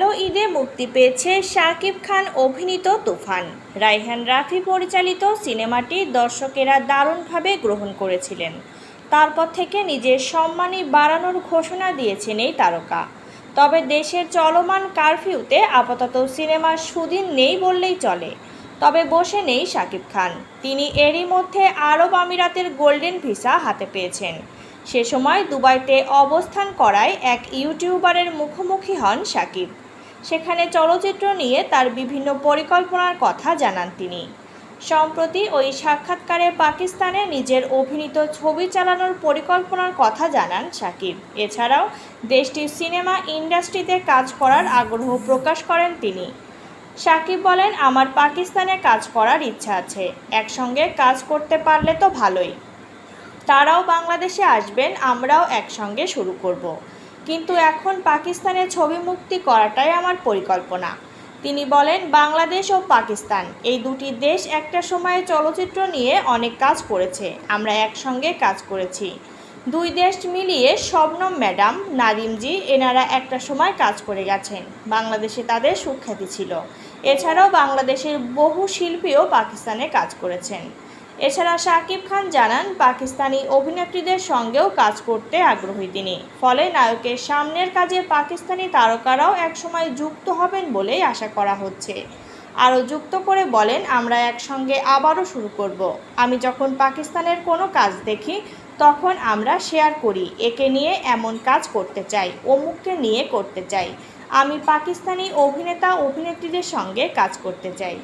গেল ঈদে মুক্তি পেয়েছে শাকিব খান অভিনীত তুফান। রাইহান রাফি পরিচালিত সিনেমাটি দর্শকেরা দারুণভাবে গ্রহণ করেছিলেন। তারপর থেকে নিজের সম্মানী বাড়ানোর ঘোষণা দিয়েছেন এই তারকা। তবে দেশের চলমান কারফিউতে আপাতত সিনেমার সুদিন নেই বললেই চলে। তবে বসে নেই শাকিব খান। তিনি এরই মধ্যে আরব আমিরাতের গোল্ডেন ভিসা হাতে পেয়েছেন। সে সময় দুবাইতে অবস্থান করায় এক ইউটিউবারের মুখোমুখি হন শাকিব। সেখানে চলচ্চিত্র নিয়ে তার বিভিন্ন পরিকল্পনার কথা জানান তিনি। সম্প্রতি ওই সাক্ষাৎকারে পাকিস্তানে নিজের অভিনীত ছবি চালানোর পরিকল্পনার কথা জানান সাকিব এছাড়াও দেশটির সিনেমা ইন্ডাস্ট্রিতে কাজ করার আগ্রহ প্রকাশ করেন তিনি। সাকিব বলেন, আমার পাকিস্তানে কাজ করার ইচ্ছা আছে। একসঙ্গে কাজ করতে পারলে তো ভালোই। তারাও বাংলাদেশে আসবেন, আমরাও একসঙ্গে শুরু করব। কিন্তু এখন পাকিস্তানে ছবি মুক্তি করাটাই আমার পরিকল্পনা। তিনি বলেন, বাংলাদেশ ও পাকিস্তান, এই দুটি দেশ একটা সময়ে চলচ্চিত্র নিয়ে অনেক কাজ করেছে, আমরা একসঙ্গে কাজ করেছি। দুই দেশ মিলিয়ে শবনম ম্যাডাম, নাদিমজি, এনারা একটা সময় কাজ করে গেছেন। বাংলাদেশে তাদের সুখ্যাতি ছিল। এছাড়াও বাংলাদেশের বহু শিল্পীও পাকিস্তানে কাজ করেছেন। এছাড়া শাকিব খান জানান, পাকিস্তানি অভিনেত্রীদের সঙ্গেও কাজ করতে আগ্রহী তিনি। ফলে নায়কের সামনের কাজে পাকিস্তানি তারকারাও একসময় যুক্ত হবেন বলেই আশা করা হচ্ছে। আরও যুক্ত করে বলেন, আমরা একসঙ্গে আবারও শুরু করব। আমি যখন পাকিস্তানের কোনো কাজ দেখি, তখন আমরা শেয়ার করি, একে নিয়ে এমন কাজ করতে চাই, অমুককে নিয়ে করতে চাই। আমি পাকিস্তানি অভিনেতা অভিনেত্রীদের সঙ্গে কাজ করতে চাই।